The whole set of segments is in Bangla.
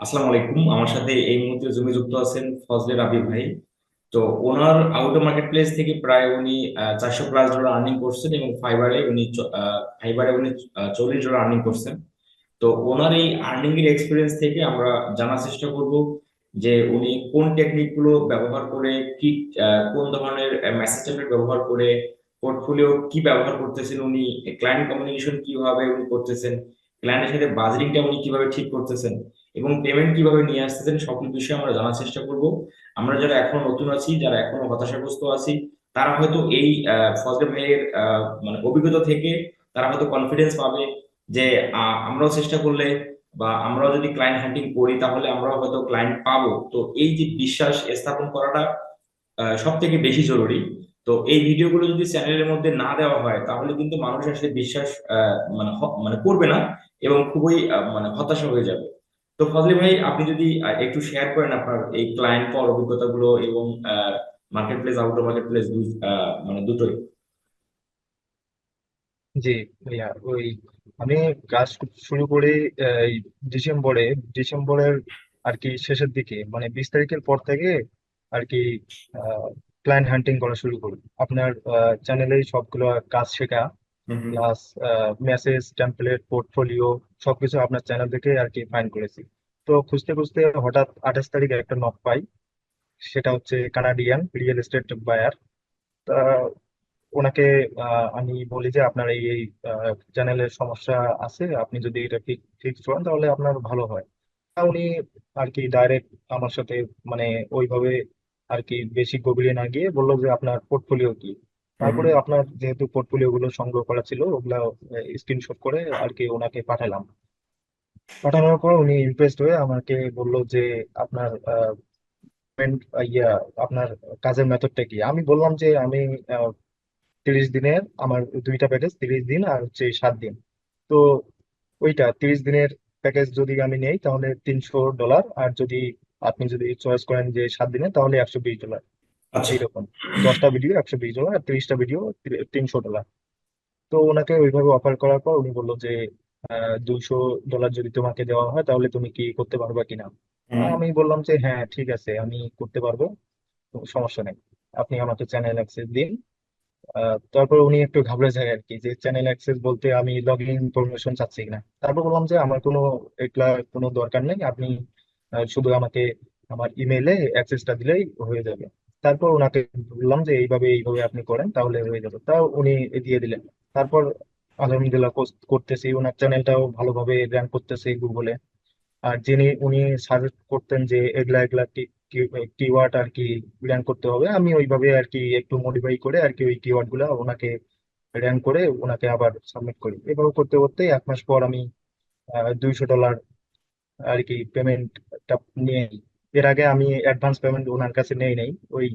আসসালামু আলাইকুম। আমার সাথে এই মুহূর্তে জুমে যুক্ত আছেন ফজলে রাবি ভাই। তো ওনার আউটো মার্কেট প্লেস থেকে প্রায় উনি চারশো প্লাস ডলার আর্নিং করছেন এবং ফাইবারে উনি ফাইবারে উনি চল্লিশ ডলার আর্নিং করছেন। তো ওনার এই আর্নিং এর এক্সপিরিয়েন্স থেকে আমরা জানার চেষ্টা করব যে উনি কোন টেকনিকগুলো ব্যবহার করে কি কোন ধরনের মেসেজ ব্যবহার করে পোর্টফোলিও কি ব্যবহার করতেছেন উনি ক্লায়েন্ট কমিউনিকেশন কীভাবে উনি করতেছেন ক্লায়েন্টের সাথে বাজেটিংটা উনি কীভাবে ঠিক করতেছেন এবং পেমেন্ট কীভাবে নিয়ে আসতেছেন সকল বিষয়ে আমরা জানার চেষ্টা করব। আমরা যারা এখনও নতুন আছি, যারা এখনও হতাশাগ্রস্ত আছি, তারা হয়তো এই ফজলে মানে অভিজ্ঞতা থেকে তারা হয়তো কনফিডেন্স পাবে যে আমরাও চেষ্টা করলে বা আমরাও যদি ক্লায়েন্ট হান্টিং করি তাহলে আমরাও হয়তো ক্লায়েন্ট পাবো। তো এই যে বিশ্বাস স্থাপন করাটা সব থেকে বেশি জরুরি। তো এই ভিডিওগুলো যদি চ্যানেলের মধ্যে না দেওয়া হয়, তাহলে কিন্তু মানুষ আসলে বিশ্বাস মানে মানে করবে না। এবং খুবই মানে হতাশা হয়ে যাবে। তো ফজলি ভাই, আপনি যদি একটু শেয়ার করেন আপনার এই ক্লায়েন্ট পাওয়ার অভিজ্ঞতাগুলো এবং market place outdoor market place মানে দুটোই। জি, ভাইয়া, ওই আমি কাজ শুরু করি ডিসেম্বরে। ডিসেম্বরের আর কি শেষের দিকে মানে বিশ তারিখের পর থেকে আর কি ক্লায়েন্ট হান্টিং করা শুরু করি। আপনার চ্যানেলে সবগুলো কাজ শেখা। প্লাস মেসেজ টেমপ্লেট পোর্টফোলিও সবকিছু আপনার চ্যানেল থেকে আর কি ফাইন্ড করেছি। তো খুঁজতে খুঁজতে হঠাৎ আঠাশ তারিখে একটা নক পাই। সেটা হচ্ছে কানাডিয়ান রিয়েল এস্টেট বায়ার তা ওনাকে আমি বলি যে আপনার এই এই চ্যানেলের সমস্যা আছে, আপনি যদি এটা ফিক্স করেন তাহলে আপনার ভালো হয়। উনি আর কি ডাইরেক্ট আমার সাথে মানে ওইভাবে আর কি বেশি গভীরে না গিয়ে বলল যে আপনার পোর্টফোলিও কি? তারপরে আপনার যেহেতু পোর্টফোলিও গুলো সংগ্রহ করা ছিল ওগুলা স্ক্রিনশট করে আর কি ওনাকে পাঠালাম। পাঠানোর পর উনি ইমপ্রেসড হয়ে আমাকে বলল যে আপনার ইয়া আপনার কাজের মেথডটা কি? আমি বললাম যে আমি তিরিশ দিনের আমার দুইটা প্যাকেজ তিরিশ দিন আর হচ্ছে সাত দিন। তো ওইটা তিরিশ দিনের প্যাকেজ যদি আমি নেই তাহলে তিনশো ডলার আর যদি আপনি যদি চয়েস করেন যে সাত দিনে তাহলে একশো বিশ ডলার। এইরকম দশটা ভিডিও একশো বিশ ডলার আর তিরিশটা ভিডিও তিনশো ডলার তো ওনাকে ওইভাবে অফার করার পর উনি বলল যে দুইশো ডলার যদি তোমাকে দেওয়া হয় তাহলে তুমি কি করতে পারবা কিনা? আমি বললাম যে হ্যাঁ ঠিক আছে আমি করতে পারব সমস্যা নেই। আপনি আমাকে চ্যানেল অ্যাক্সেস দিন। তারপর উনি একটু ঘাবড়ে যায় আর কি যে চ্যানেল অ্যাক্সেস বলতে আমি লগ ইন ইনফরমেশন চাচ্ছি কিনা। তারপর বললাম যে আমার কোনো এগুলা কোনো দরকার নেই আপনি শুধু আমাকে আমার ইমেইলে অ্যাক্সেসটা দিলেই হয়ে যাবে। তারপর ওনাকে বললাম যে, এইভাবে এইভাবে আপনি করেন, তাহলে হয়ে যাবে। তাও উনি দিয়ে দিলেন। তারপর আলহামদুলিল্লাহ করতেছি, ওনার চ্যানেলটাও ভালোভাবে র্যাঙ্ক করতেছে গুগলে আর যিনি, উনি সাজেস্ট করতেন যে, এগুলা এগুলা কিওয়ার্ড আর কি র্যাঙ্ক করতে হবে, আমি ওইভাবে আর কি একটু মডিফাই করে আর কি ওই কিওয়ার্ডগুলা ওনাকে র্যাঙ্ক করে ওনাকে আবার সাবমিট করি। এভাবে করতে করতে এক মাস পর আমি দুইশো ডলার আর কি পেমেন্টটা নিয়ে নিই। এর আগে আমি অ্যাডভান্স পেমেন্ট ওনার কাছে নেই নাই, ওই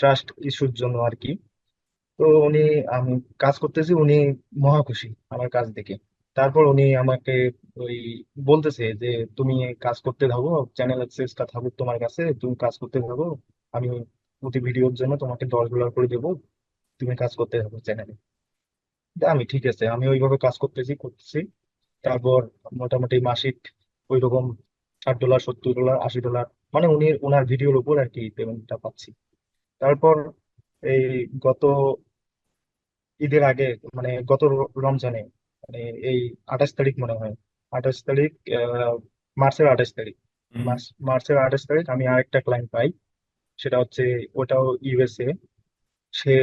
ট্রাস্ট ইস্যুর জন্য আর কি। তো উনি, আমি কাজ করতেছি, উনি মহা খুশি আমার কাজ দেখে। তারপর উনি আমাকে ওই বলতেছে যে, তুমি কাজ করতে থাকো চ্যানেল অ্যাক্সেসটা থাকুক তোমার কাছে, তুমি কাজ করতে থাকো, আমি প্রতি ভিডিওর জন্য তোমাকে দশ ডলার করে দেবো, তুমি কাজ করতে থাকো চ্যানেলে আমি, ঠিক আছে, আমি ওইভাবে কাজ করতেছি করতেছি। তারপর মোটামুটি মাসিক ওই রকম ষাট ডলার সত্তর ডলার আশি ডলার মানে উনি ওনার ভিডিওর উপর আর কি পেমেন্টটা পাচ্ছি। তারপর এই গত ঈদের আগে মানে গত রমজানে মানে এই আঠাশ তারিখ মনে হয় আঠাশ তারিখ মার্চের আঠাশ তারিখ। মার্চ মার্চের আঠাশ তারিখ আমি আরেকটা ক্লায়েন্ট পাই সেটা হচ্ছে ওটাও ইউএসএ সে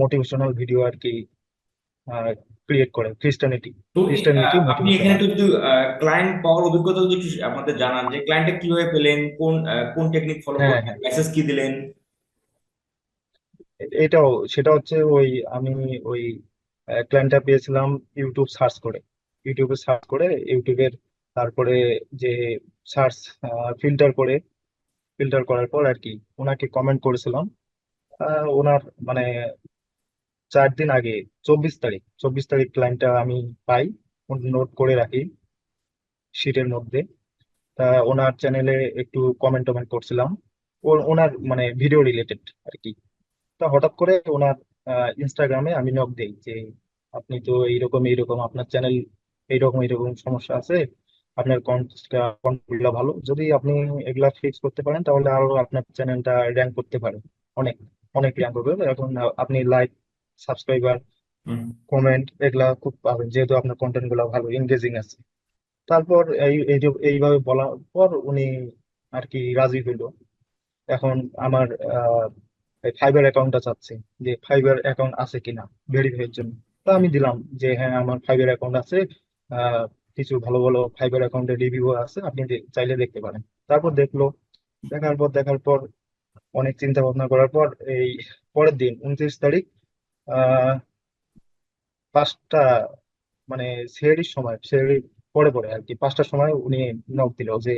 মোটিভেশনাল ভিডিও আর কি ক্রিয়েট করে খ্রিস্টানিটি খ্রিস্টানিটি আপনি এখানে একটু যদি ক্লায়েন্ট পাওয়ার অভিজ্ঞতা যদি আমাদের জানান যে ক্লায়েন্টটা কীভাবে পেলেন কোন কোন টেকনিক ফলো করলেন মেসেজ কি দিলেন? এটাও সেটা হচ্ছে ওই আমি ওই ক্লায়েন্টটা পেয়েছিলাম ইউটিউব সার্চ করে। ইউটিউবে সার্চ করে ইউটিউবের তারপরে যে সার্চ ফিল্টার করে ফিল্টার করার পর আর কি ওনাকে কমেন্ট করেছিলাম। ওনার মানে চার দিন আগে, চব্বিশ তারিখ চব্বিশ তারিখ ক্লায়েন্টটা আমি পাই নোট করে রাখি শিটের মধ্যে। তা ওনার চ্যানেলে একটু কমেন্ট টমেন্ট করছিলাম। ওনার মানে ভিডিও রিলেটেড আর কি। তা হঠাৎ করে ওনার ইনস্টাগ্রামে আমি নক দেই যে, আপনি তো এইরকম এইরকম, আপনার চ্যানেল এইরকম এইরকম সমস্যা আছে। আপনার কন্টেন্টগুলো ভালো। যদি আপনি এগুলা ফিক্স করতে পারেন, তাহলে আরও আপনার চ্যানেলটা র্যাঙ্ক করতে পারে। অনেক অনেক র্যাঙ্ক করবে এখন আপনি লাইক সাবস্ক্রাইবার কমেন্ট এগুলা খুব পাবেন। যেহেতু আপনার কন্টেন্টগুলো ভালো এঙ্গেজিং আছে। তারপর এই এই এইভাবে বলার পর উনি আর কি রাজি হইল। এখন আমার ফাইবার অ্যাকাউন্টটা চাচ্ছে যে ফাইবার অ্যাকাউন্ট আছে কিনা ভেরিফাইয়ের জন্য। তা আমি দিলাম যে হ্যাঁ আমার ফাইবার অ্যাকাউন্ট আছে কিছু ভালো ভালো ফাইবার অ্যাকাউন্টের রিভিউ আছে আপনি চাইলে দেখতে পারেন। তারপর দেখল দেখার পর দেখার পর অনেক চিন্তা ভাবনা করার পর এই পরের দিন উনত্রিশ তারিখ পাঁচটা মানে সেহরির সময় সেহরির পরে পরে আর কি পাঁচটার সময় উনি নক দিল যে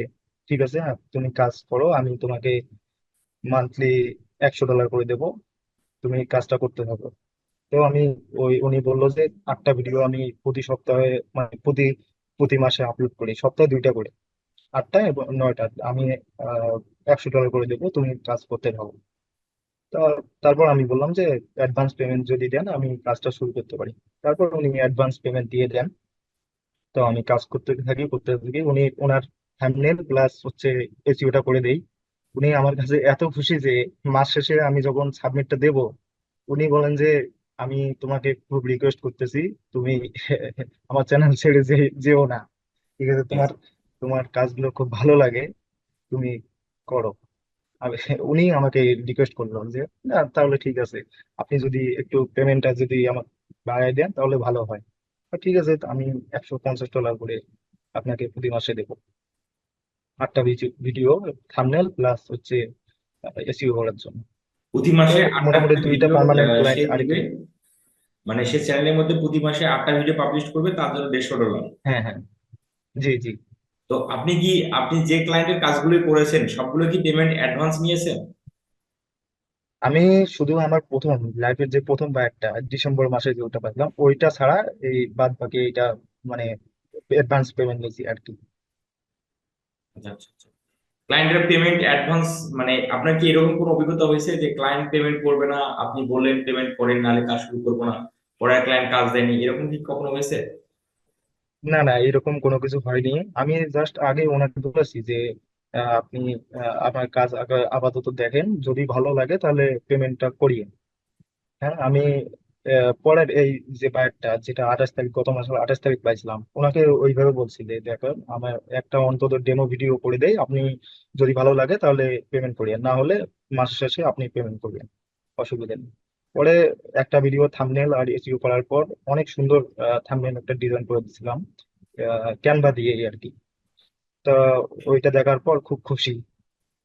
ঠিক আছে হ্যাঁ, তুমি কাজ করো আমি তোমাকে মান্থলি একশো ডলার করে দেবো তুমি কাজটা করতে থাকো। তো আমি ওই উনি বলল যে আটটা ভিডিও আমি প্রতি সপ্তাহে মানে প্রতি প্রতি মাসে আপলোড করি সপ্তাহে দুইটা করে। আটটা এবং নয়টা আমি একশো ডলার করে দেবো তুমি কাজ করতে থাকো। তারপর আমি বললাম যে অ্যাডভান্স পেমেন্ট যদি দেন, আমি কাজটা শুরু করতে পারি। তারপর উনি অ্যাডভান্স পেমেন্ট দিয়ে দেন। তো আমি কাজ করতে থাকি করতে থাকি। উনি ওনার থাম্বনেল প্লাস হচ্ছে এসইওটা করে দেই। উনি আমার কাছে এত খুশি যে মাস শেষে আমি যখন সাবমিটটা দেব, উনি বলেন যে, আমি তোমাকে খুব রিকোয়েস্ট করতেছি, তুমি আমার চ্যানেল ছেড়ে যে, যেও না। ঠিক আছে, তোমার তোমার কাজগুলো খুব ভালো লাগে, তুমি করো। উনি আমাকে রিকোয়েস্ট করল যে না তাহলে ঠিক আছে। আপনি যদি একটু পেমেন্টটা যদি আমার বাড়ায় দেন তাহলে ভালো হয়। ঠিক আছে আমি একশো পঞ্চাশ ডলার করে আপনাকে প্রতি মাসে দেবো। আটটা ভিডিও থাম্বনেল প্লাস হচ্ছে এসইও করার জন্য। প্রতি মাসে আটটা মোটামুটি দুইটা পার্মানেন্ট ক্লায়েন্ট আর মানে সে চ্যানেলের মধ্যে প্রতি মাসে আটটা ভিডিও পাবলিশ করবে তার জন্য দেড়শো ডলার হ্যাঁ হ্যাঁ। জি জি। তো আপনি কি আপনি যে ক্লায়েন্টের কাজগুলো করেছেন সবগুলো কি পেমেন্ট অ্যাডভান্স নিয়েছেন? আমি শুধু আমার প্রথম লাইফের যে প্রথম বাইকটা ডিসেম্বর মাসে যে ওটা পাইলাম ওইটা ছাড়া এই বাদ বাকি এটা মানে অ্যাডভান্স পেমেন্ট নিয়েছি আর কি। আচ্ছা আচ্ছা আচ্ছা। ক্লায়েন্টের পেমেন্ট অ্যাডভান্স মানে আপনার কি এরকম কোনো অভিজ্ঞতা হয়েছে যে ক্লায়েন্ট পেমেন্ট করবে না আপনি বললেন পেমেন্ট করেন নাহলে কাজ শুরু করব না পরে ক্লায়েন্ট কাজ দেয়নি এরকম কি কখনো হয়েছে? না না এরকম কোনো কিছু হয়নি। আমি জাস্ট আগে ওনাকে বলেছি যে আহ, আপনি আহ, আপনার কাজ আপাতত দেখেন। যদি ভালো লাগে তাহলে পেমেন্টটা করিয়ে হ্যাঁ আমি আহ, পরের এই যে বাইকটা যেটা আঠাশ তারিখ গত মাসের আঠাশ তারিখ পাইছিলাম ওনাকে ওইভাবে বলছি যে দেখো আমার একটা অন্তত ডেমো ভিডিও করে দেই। আপনি যদি ভালো লাগে তাহলে পেমেন্ট করিয়েন না হলে মাস শেষে আপনি পেমেন্ট করবেন। অসুবিধা নেই। পরে একটা ভিডিও থাম্বনেল আর এসইও করার পর অনেক সুন্দর থাম্বনেল একটা ডিজাইন করে দিয়েছিলাম ক্যানভা দিয়ে আর কি। তা ওইটা দেখার পর খুব খুশি।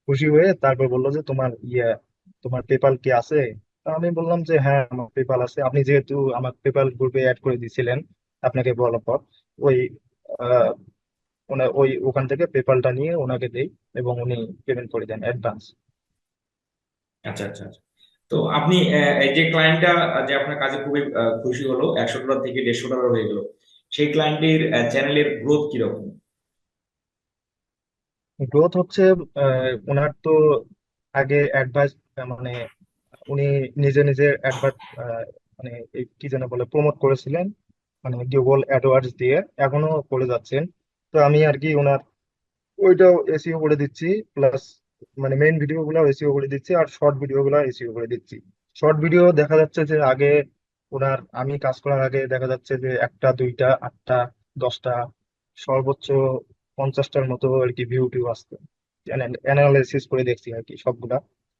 খুশি হয়ে তারপর বলল যে, তোমার ইয়ে তোমার পেপাল কি আছে? আমি বললাম যে হ্যাঁ আমার পেপাল আছে। আপনি যেহেতু আমার পেপাল গ্রুপে অ্যাড করে দিয়েছিলেন আপনাকে বলার পর, ওই ওই ওখান থেকে পেপালটা নিয়ে ওনাকে দেই এবং উনি পেমেন্ট করে দেন অ্যাডভান্স আচ্ছা আচ্ছা আচ্ছা। তো আপনি যে ক্লায়েন্টটা যে আপনার কাজে খুবই খুশি হলো, একশো ডলার থেকে দেড়শো ডলার হয়ে গেল, সেই ক্লায়েন্টের চ্যানেলের গ্রোথ কীরকম? গ্রোথ হচ্ছে ওনার তো আগে অ্যাডভাইস মানে উনি নিজে নিজে অ্যাডভার্ট মানে কি যেন বলে প্রমোট করেছিলেন মানে গুগল অ্যাডওয়ার্ডস দিয়ে, এখনও করে যাচ্ছেন। তো আমি আর কি ওনার ওইটাও এসিও করে দিচ্ছি প্লাস মানে মেইন ভিডিও গুলো এসইও করে দিচ্ছি আর শর্ট ভিডিও গুলো এসইও করে দিচ্ছি। শর্ট ভিডিও দেখা যাচ্ছে যে আগে ওনার আমি কাজ করার আগে দেখা যাচ্ছে যে একটা দুইটা আটটা দশটা সর্বোচ্চ পঞ্চাশটার মতো আর কি ভিউ টিউ আসতো। অ্যানালাইসিস করে দেখছি আর কি সবগুলা।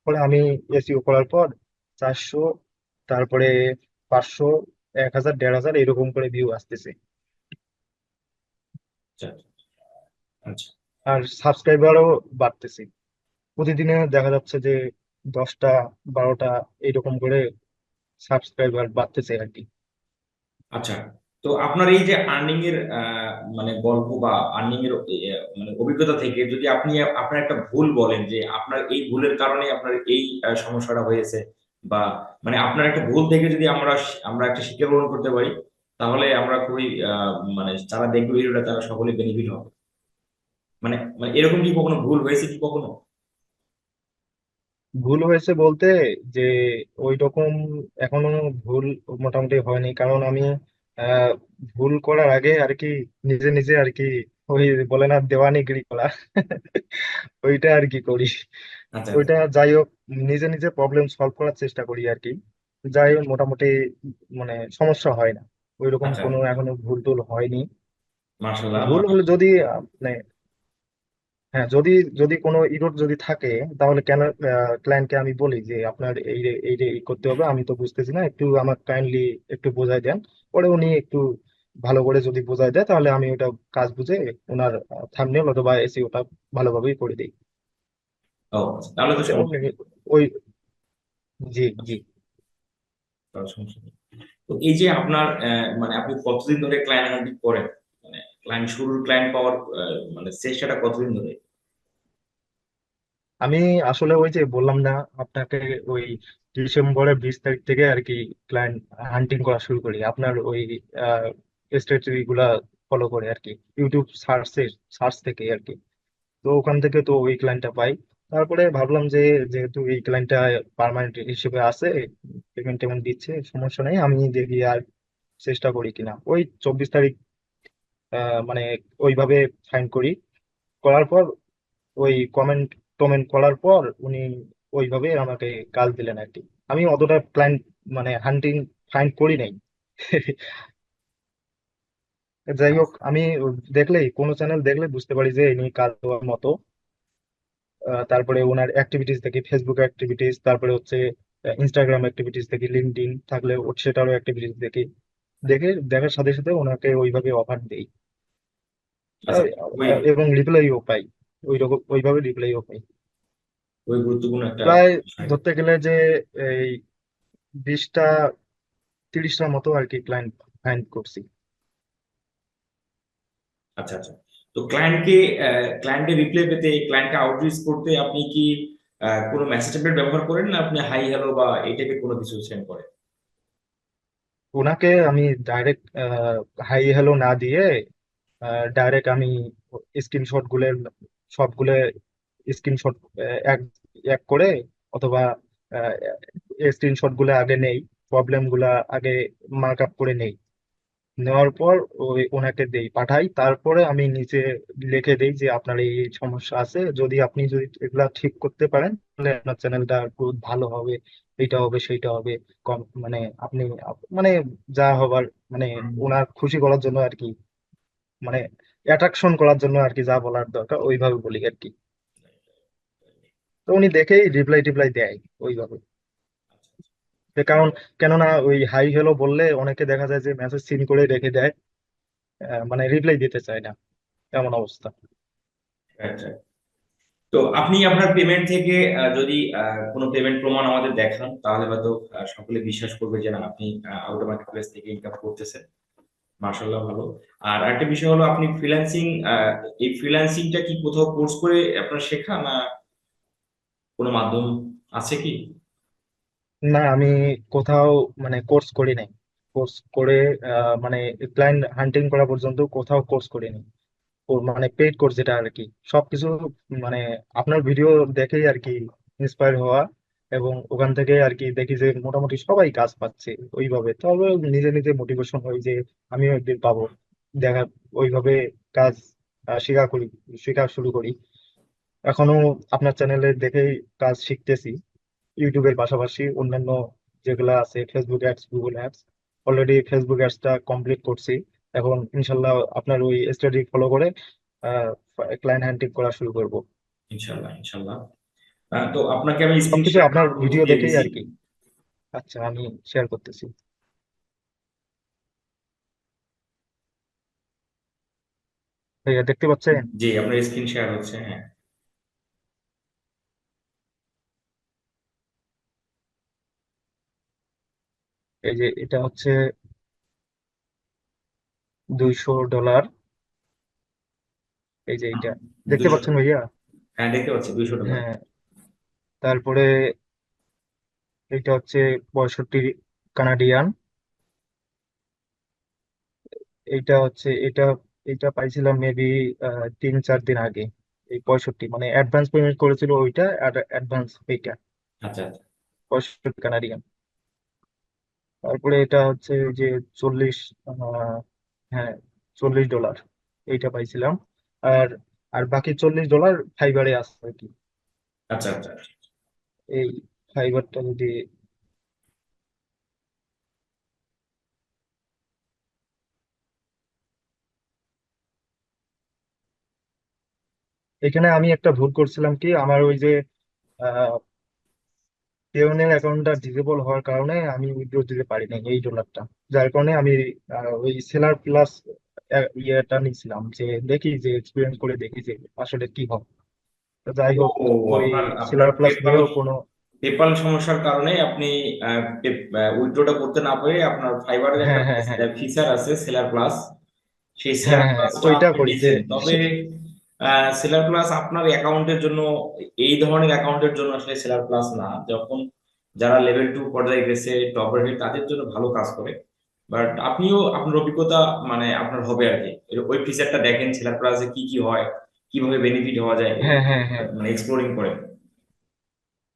পরে আমি এসইও করার পর চারশো তারপরে পাঁচশো এক হাজার দেড় হাজার এরকম করে ভিউ আসতেছে। আচ্ছা আচ্ছা। আর সাবস্ক্রাইবারও বাড়তেছে। প্রতিদিনে দেখা যাচ্ছে যে দশটা, বারোটা এইরকম করে সাবস্ক্রাইবার বাড়তেছে আর কি। আচ্ছা তো আপনার এই যে আর্নিং এর মানে গল্প বা আর্নিং এর মানে অভিজ্ঞতা থেকে যদি আপনি, আপনার একটা ভুল বলেন যে আপনার এই ভুলের কারণে আপনার এই সমস্যাটা হয়েছে বা মানে আপনার একটা ভুল থেকে যদি আমরা আমরা একটা শিক্ষা গ্রহণ করতে পারি, তাহলে আমরা খুবই মানে যারা দেখবে ভিডিওটা তারা সকলে বেনিফিট হবে। মানে মানে এরকম কি কখনো ভুল হয়েছে কি কখনো? ভুল হয়েছে বলতে যে ওই রকম এখনও ভুল মোটামুটি হয়নি। কারণ আমি আহ, ভুল করার আগে আর কি নিজে নিজে আর কি ওই বলে না দেওয়ানিগিরি করা ওইটা আর কি করি। আচ্ছা আচ্ছা। ওইটা যাই হোক নিজে নিজে প্রবলেম সলভ করার চেষ্টা করি আর কি। যাই হোক মোটামুটি মানে সমস্যা হয় না। ওইরকম আচ্ছা। কোনো এখনও ভুল টুল হয়নি। মার্শাল্লাহ ভুল হলে যদি আহ, মানে হ্যাঁ যদি যদি কোনো ইরোর যদি থাকে তাহলে কেন ক্লায়েন্টকে আমি বলি যে আপনার এই রে- এই রে- এই করতে হবে আমি তো বুঝতেছি না একটু আমার কাইন্ডলি একটু বোঝাই দেন। পরে উনি একটু ভালো করে যদি বোঝাই দেয় তাহলে আমি ওটা কাজ বুঝে ওনার থাম্বনেল অথবা এসইওটা ভালোভাবেই করে দিই। ও তাহলে তো সমস্যা নেই। ওই জি জি। তাহলে সমস্যা নেই। তো এই যে আপনার আহ, মানে আপনি কতদিন ধরে ক্লায়েন্ট হ্যান্ডলিং করেন? মানে ক্লায়েন্ট শুরুর ক্লায়েন্ট পাওয়ার আহ, মানে চেষ্টাটা কতদিন ধরে? আমি আসলে ওই যে বললাম না, আপনাকে ওই ডিসেম্বরের বিশ তারিখ থেকে আর কি ক্লায়েন্ট হান্টিং করা শুরু করি। আপনার ওই স্ট্র্যাটেজি গুলা ফলো করে আর কি ইউটিউব সার্চে সার্চ থেকে আর কি। তো ওখান থেকে তো ওই ক্লায়েন্টটা পাই। তারপরে ভাবলাম যে যেহেতু এই ক্লায়েন্টটা পার্মানেন্ট হিসেবে আছে পেমেন্ট টেমেন্ট দিচ্ছে, সমস্যা নেই, আমি দেখি আর চেষ্টা করি কিনা। ওই চব্বিশ তারিখ মানে ওইভাবে ফাইন করি। করার পর ওই কমেন্ট টমেন্ট করার পর উনি ওইভাবে আমাকে কাজ দিলেন আর কি। আমি অতটা ক্লায়েন্ট মানে হান্টিং ফাইন্ড করি নাই। যাই হোক আমি দেখলেই কোনো চ্যানেল দেখলে বুঝতে পারি যে ইনি কাজ দেওয়ার মতো তারপরে ওনার অ্যাক্টিভিটিস দেখি ফেসবুক অ্যাক্টিভিটিস তারপরে হচ্ছে ইনস্টাগ্রাম অ্যাক্টিভিটিস দেখি লিঙ্কডইন থাকলে ও- সেটারও অ্যাক্টিভিটিস দেখি। দেখে দেখার সাথে সাথে ওনাকে ওইভাবে অফার দেই। আচ্ছা এবং রিপ্লাইও পাই। ওই রকম ওইভাবে রিপ্লাইও পাই ওই গুরুত্বপূর্ণ একটা প্রায় ধরতে গেলে যে এই বিশটা তিরিশটার মতো আর কি ক্লায়েন্ট ফাইন্ড করছি। আচ্ছা আচ্ছা। তো ক্লায়েন্টকে ক্লায়েন্টের রিপ্লাই পেতে ক্লায়েন্টকে আউটরিচ করতে আপনি কি কোনো মেসেজ টেমপ্লেট ব্যবহার করেন না আপনি হাই হ্যালো বা এই টাইপের কোনো কিছু সেন্ড করেন? ওনাকে আমি ডাইরেক্ট হাই হ্যালো না দিয়ে ডাইরেক্ট আমি স্ক্রিনশটগুলো সবগুলো স্ক্রিনশট এক এক করে অথবা স্ক্রিনশটগুলো আগে নেই প্রবলেমগুলা আগে মার্ক আপ করে নেই। নেওয়ার পর ওই ওনাকে দেই পাঠাই তারপরে আমি নিচে লিখে দেই যে আপনার এই এই সমস্যা আছে যদি আপনি যদি এগুলা ঠিক করতে পারেন তাহলে আপনার চ্যানেলটা গ্রোথ ভালো হবে এইটা হবে সেইটা হবে কম মানে আপনি মানে যা হবার মানে ওনার খুশি করার জন্য আর কি। মানে অ্যাট্রাকশন করার জন্য আর কি যা বলার দরকার, ওইভাবে বলি আর কি। তো উনি দেখেই রিপ্লাই টিপ্লাই দেয় ওইভাবে। কারণ, কেননা ওই হাই হ্যালো বললে অনেকে দেখা যায় যে মেসেজ সিন করে রেখে দেয় মানে রিপ্লাই দিতে চায় না। এমন অবস্থা। আচ্ছা। তো আপনি আপনার পেমেন্ট থেকে যদি কোনো পেমেন্ট প্রমাণ আমাদের দেখান, তাহলে হয়তো সকলে বিশ্বাস করবে যে না, আপনি আউট মার্কেট প্লেস থেকে ইনকাম করতেছেন। মার্শাল্লাহ ভালো। আর একটা বিষয় হলো, আপনি ফ্রিল্যান্সিং এই ফ্রিল্যান্সিংটা কি কোথাও কোর্স করে আপনার শেখা না কোনো মাধ্যম আছে কি? না, আমি কোথাও মানে কোর্স করি নাই। কোর্স করে মানে ক্লায়েন্ট হান্টিং করা পর্যন্ত কোথাও কোর্স করিনি। ওর মানে পেইড কোর্স যেটা আর কি। সবকিছু মানে আপনার ভিডিও দেখেই আর কি ইন্সপায়ার হওয়া। এবং ওখান থেকে আর কি দেখি যে মোটামুটি সবাই কাজ পাচ্ছে ওইভাবে। তবে নিজে নিজে মোটিভেশন হয় যে আমিও একদিন পাবো। দেখা ওইভাবে কাজ শেখা করি, শেখা শুরু করি। এখনও আপনার চ্যানেলে দেখেই কাজ শিখতেছি। ইউটিউবের পাশাপাশি অন্যান্য যেগুলা আছে Facebook ads Google ads already Facebook অ্যাডসটা complete করছি। এখন ইনশাল্লাহ আপনার ওই স্টাডি ফলো করে ক্লায়েন্ট হ্যান্ডিং করা শুরু করব। ইনশাল্লাহ ইনশাল্লাহ। তো আপনাকে আমি সবকিছু আপনার ভিডিও দেখেই আর কি। আচ্ছা আমি শেয়ার করতেছি। ভাইয়া দেখতে পাচ্ছেন? জি আপনার স্ক্রিন শেয়ার হচ্ছে হ্যাঁ। এই যে এটা হচ্ছে দুইশো ডলার। এই যে এটা দেখতে পাচ্ছেন ভাইয়া? হ্যাঁ দেখতে পাচ্ছি দুইশো ডলার। হ্যাঁ তারপরে এটা হচ্ছে পঁয়ষট্টি কানাডিয়ান। এইটা হচ্ছে এটা এটা পাইছিলাম মেবি তিন চার দিন আগে এই পঁয়ষট্টি। মানে অ্যাডভান্স পেমেন্ট করেছিল ওইটা আর অ্যাডভান্স এইটা আচ্ছা আচ্ছা। পঁয়ষট্টি কানাডিয়ান। তারপরে এটা হচ্ছে যে চল্লিশ হ্যাঁ চল্লিশ ডলার এইটা পাইছিলাম। আর আর বাকি চল্লিশ ডলার ফাইবারে আছে আর কি। আচ্ছা আচ্ছা। এই ফাইবারটা যদি এখানে আমি একটা ভুল করছিলাম কি? আমার ওই যে পেওনের অ্যাকাউন্টটা ডিসেবল হওয়ার কারণে আমি উইথড্র দিতে পারি নাই এই ডলারটা যার কারণে আমি ওই সেলার প্লাস ইয়েটা নিয়েছিলাম যে দেখি যে এক্সপিরিয়েন্স করে দেখি যে আসলে কি তো যাই হোক ওই প্লাস পেপাল কোনো পেপাল সমস্যার কারণে আপনি উইথড্রটা করতে না পারে আপনার ফাইবারের একটা হ্যাঁ হ্যাঁ হ্যাঁ। ফিচার আছে সেলার প্লাস সেই হ্যাঁ সেলার হ্যাঁ ওইটা করি তবে সেলার প্লাস আপনার অ্যাকাউন্টের জন্য এই ধরনের অ্যাকাউন্টের জন্য আসলে সেলার প্লাস না। যখন যারা লেভেল টু পর্যায়ে গেছে টপার হেড তাদের জন্য ভালো কাজ করে। বাট আপনিও আপনার অভিজ্ঞতা মানে আপনার হবে আর কি। ওই ফিচারটা দেখেন সেলার প্লাসে কি কি হয়। কীভাবে বেনিফিট হওয়া যায় হ্যাঁ হ্যাঁ হ্যাঁ। মানে এক্সপ্লোরিং করে।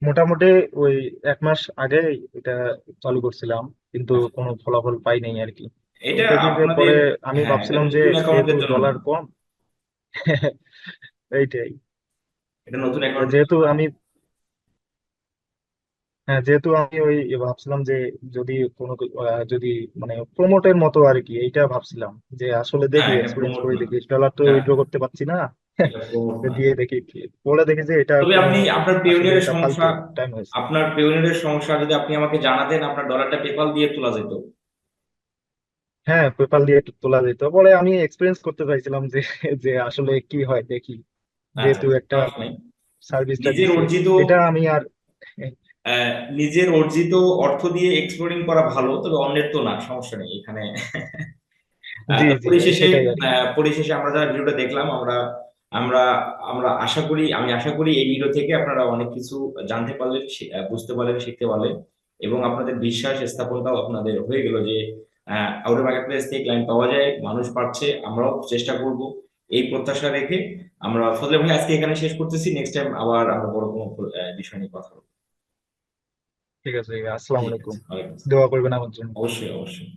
মোটামুটি ওই এক মাস আগে এটা চালু করছিলাম কিন্তু কোনো ফলাফল পাই নাই আর কি। এটা আপনাদের পরে আমি হ্যাঁ এটা ভাবছিলাম যে নতুন যেহেতু অ্যাকাউন্টের জন্য। ডলার কম এইটাই। এটা নতুন অ্যাকাউন্ট যেহেতু আমি হ্যাঁ যেহেতু আমি ওই ভাবছিলাম যে যদি কোনো আহ, যদি মানে প্রমোটের মতো আর কি এইটা ভাবছিলাম যে আসলে হ্যাঁ দেখি এটা এক্সপিরিয়েন্স প্রমোট করে না দেখি। ডলার তো এটা উইথড্র করতে পারছি না। দিয়ে দেখি কি পরে দেখি যে এটা তবে আপনি আপনার পেওনিয়ারের সমস্যা আপনার পেওনিয়ারের সমস্যা যদি আপনি আমাকে জানাতেন আপনার ডলারটা পেপাল দিয়ে তোলা যেত। হ্যাঁ পেপাল দিয়ে তোলা যেত। পরে আমি এক্সপিরিয়েন্স করতে চাইছিলাম যে যে আসলে কি হয় দেখি। আচ্ছা যেহেতু আচ্ছা একটা সার্ভিসটা নিজের অর্জিত এটা আমি আর নিজের অর্জিত অর্থ দিয়ে এক্সপ্লোরিং করা ভালো তবে অন্যের তো না সমস্যা নেই এখানে। পরিশেষে পরিশেষে আমরা যারা ভিডিওটা দেখলাম আমরা আমরা আমরা আশা করি আমি আশা করি এই ভিডিও থেকে আপনারা অনেক কিছু জানতে পারলেন বুঝতে পারলেন শিখতে পারলেন এবং আপনাদের বিশ্বাস স্থাপনটাও আপনাদের হয়ে গেল যে আউটার মার্কেট প্লেস থেকে ক্লায়েন্ট পাওয়া যায় মানুষ পাচ্ছে আমরাও চেষ্টা করব এই প্রত্যাশা রেখে। আমরা ফজলে ভাই আজকে এখানে শেষ করতেছি নেক্সট টাইম আবার আমরা বড় কোনো বিষয় নিয়ে কথা বলব। ঠিক আছে আসসালামু আলাইকুম। দোয়া করবেন আমার জন্য। অবশ্যই অবশ্যই।